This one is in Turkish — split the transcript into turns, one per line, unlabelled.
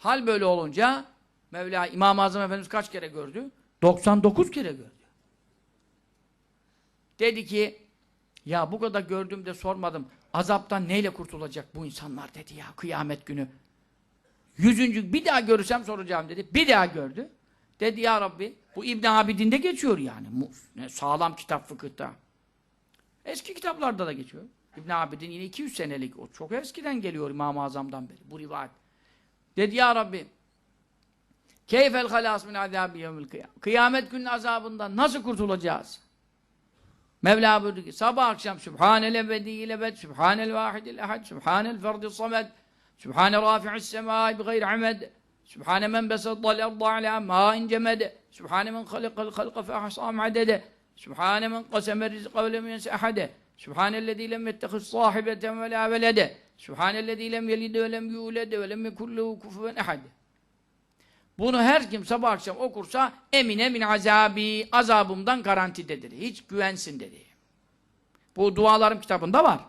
Hal böyle olunca Mevla İmam-ı Azam Efendimiz kaç kere gördü? 99 kere gördü. Dedi ki ya bu kadar gördüğümde sormadım. Azaptan neyle kurtulacak bu insanlar dedi ya kıyamet günü. Yüzüncü bir daha görürsem soracağım dedi. Bir daha gördü. Dedi ya Rabbi bu İbn Abidin'de geçiyor yani. Ne sağlam kitap fıkıhta. Eski kitaplarda da geçiyor. İbn Abidin yine 200 senelik. O çok eskiden geliyor İmam-ı Azam'dan beri bu rivayet. Dedi ya Rabbi Keyfel halas min azabi yevmil kıyam. Kıyamet günün azabından nasıl kurtulacağız? Mevla buyurdu ki sabah akşam Sübhanel ebediyil ebed, Sübhanel vahidil ehad, Sübhanel ferdis samed, Sübhane rafi'is semâi bi gayri amed, Sübhane men besaddal arda ala mâin cemed, Sübhane men halikal halqa fe ahsâm adede, Sübhane men qasemer rizqa ve lem yense ahade, Sübhanellezî lem yettehiz sâhibeten ve lâ velede, Sübhanellezî lem yelid ve lem yûled ve lem yekullehu kufuven ehad. Bunu her kim sabah akşam okursa emine min azabi azabımdan garantidedir. Hiç güvensin dedi. Bu dualarım kitabında var.